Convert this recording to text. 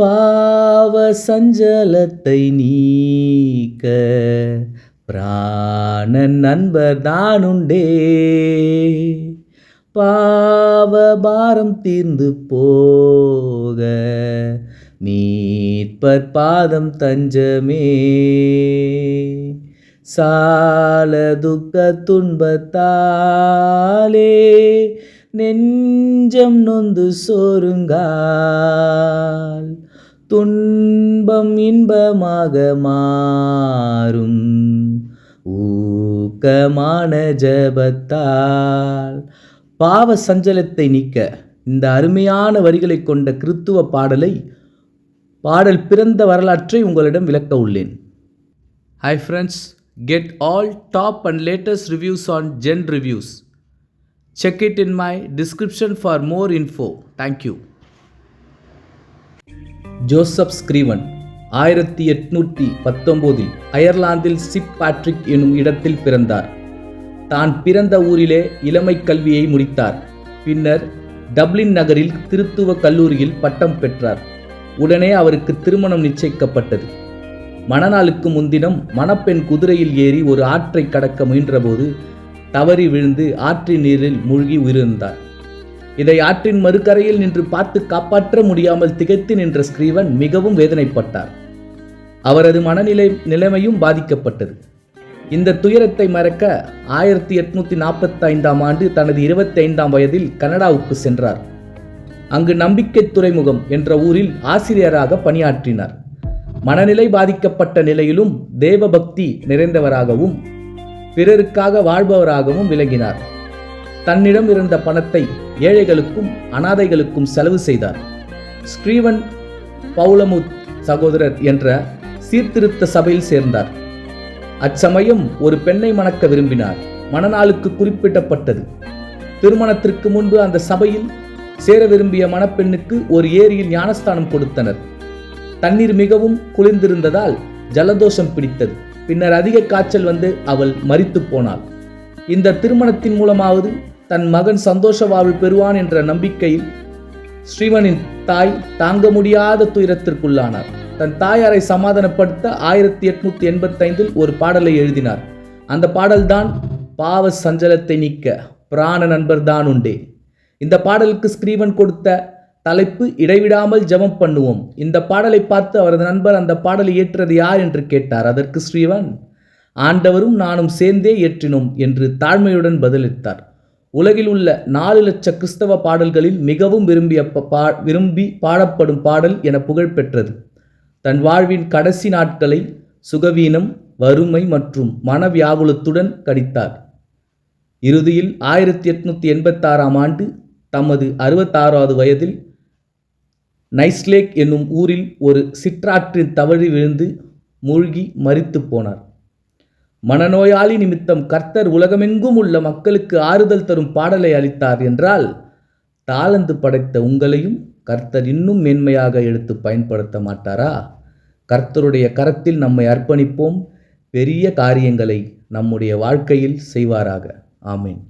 பாவ சஞ்சலத்தை நீக்க பிராணன் நண்பர் தானுண்டே பாவ பாரம் தீர்ந்து போக மீட்பர் பாதம் தஞ்சமே. சால துக்க துன்பத்தாலே நெஞ்சம் நொந்து சோருங்கால் துன்பம் இன்பமாக மாறும். ஊக்கமான ஜபத்தால் பாவ சஞ்சலத்தை நீக்க இந்த அருமையான வரிகளை கொண்ட கிறித்துவ பாடலை பாடல் பிறந்த வரலாற்றை உங்களிடம் விளக்க உள்ளேன். Hi friends get all top and latest reviews on Gen reviews check it in my description for more info thank you Joseph ஸ்கிரீவன் ஆயிரத்தி எட்நூற்றி பத்தொம்போதில் அயர்லாந்தில் சிப் பாட்ரிக் எனும் இடத்தில் பிறந்தார். தான் பிறந்த ஊரிலே இளமை கல்வியை முடித்தார். பின்னர் டப்ளின் நகரில் திருத்துவ கல்லூரியில் பட்டம் பெற்றார். உடனே அவருக்கு திருமணம் நிச்சயிக்கப்பட்டது. மணநாளுக்கு முன்தினம் மணப்பெண் குதிரையில் ஏறி ஒரு ஆற்றை கடக்க முயன்றபோது தவறி விழுந்து ஆற்றின் நீரில் மூழ்கி உயிரிழந்தார். இதை ஆற்றின் மறுக்கரையில் நின்று பார்த்து காப்பாற்ற முடியாமல் திகைத்து நின்ற ஸ்ரீவன் மிகவும் வேதனைப்பட்டார். அவரது மனநிலை நிலைமையும் பாதிக்கப்பட்டது. இந்த துயரத்தை மறக்க ஆயிரத்தி எட்நூத்தி நாற்பத்தி ஐந்தாம் ஆண்டு தனது இருபத்தி ஐந்தாம் வயதில் கனடாவுக்கு சென்றார். அங்கு நம்பிக்கை துறைமுகம் என்ற ஊரில் ஆசிரியராக பணியாற்றினார். மனநிலை பாதிக்கப்பட்ட நிலையிலும் தேவபக்தி நிறைந்தவராகவும் பிறருக்காக வாழ்பவராகவும் விளங்கினார். தன்னிடம் இருந்த பணத்தை ஏழைகளுக்கும் அனாதைகளுக்கும் செலவு செய்தார். ஸ்ரீவன் பவுலமுத் சகோதரர் என்ற சீர்திருத்த சபையில் சேர்ந்தார். அச்சமயம் ஒரு பெண்ணை மணக்க விரும்பினார். மணநாளுக்கு குறிப்பிடப்பட்டது. திருமணத்திற்கு முன்பு அந்த சபையில் சேர விரும்பிய மணப்பெண்ணுக்கு ஒரு ஏரியில் ஞானஸ்தானம் கொடுத்தனர். தண்ணீர் மிகவும் குளிர்ந்திருந்ததால் ஜலதோஷம் பிடித்தது. பின்னர் அதிக காய்ச்சல் வந்து அவள் மறித்து போனாள். இந்த திருமணத்தின் மூலமாவது தன் மகன் சந்தோஷ வாழ்வு பெறுவான் என்ற நம்பிக்கையில் ஸ்ரீவனின் தாய் தாங்க முடியாத துயரத்திற்குள்ளானார். தன் தாயாரை சமாதானப்படுத்த ஆயிரத்தி எட்நூத்தி எண்பத்தைந்தில் ஒரு பாடலை எழுதினார். அந்த பாடல்தான் பாவ சஞ்சலத்தை நீக்க பிராண நண்பர் தான் உண்டே. இந்த பாடலுக்கு ஸ்கிரீவன் கொடுத்த தலைப்பு இடைவிடாமல் ஜெபம் பண்ணுவோம். இந்த பாடலை பார்த்து அவரது நண்பர் அந்த பாடலை ஏற்றது யார் என்று கேட்டார். அதற்கு ஸ்ரீவன் ஆண்டவரும் நானும் சேர்ந்தே ஏற்றினோம் என்று தாழ்மையுடன் பதிலளித்தார். உலகில் உள்ள நாலு லட்ச கிறிஸ்தவ பாடல்களில் மிகவும் விரும்பிய பா விரும்பி பாடப்படும் பாடல் என புகழ் பெற்றது. தன் வாழ்வின் கடைசி நாட்களை சுகவீனம் வறுமை மற்றும் மனவியாகுலத்துடன் கடித்தார். இறுதியில் ஆயிரத்தி எட்நூத்தி எண்பத்தாறாம் ஆண்டு தமது அறுபத்தாறாவது வயதில் நைஸ்லேக் என்னும் ஊரில் ஒரு சிற்றாற்றின் தவறி விழுந்து மூழ்கி மறித்து போனார். மனநோயாளி நிமித்தம் கர்த்தர் உலகமெங்கும் உள்ள மக்களுக்கு ஆறுதல் தரும் பாடலை அளித்தார் என்றால் தாளந்து படைத்த உங்களையும் கர்த்தர் இன்னும் மேன்மையாக எடுத்து பயன்படுத்த மாட்டாரா? கர்த்தருடைய கரத்தில் நம்மை அர்ப்பணிப்போம். பெரிய காரியங்களை நம்முடைய வாழ்க்கையில் செய்வாராக. ஆமீன்.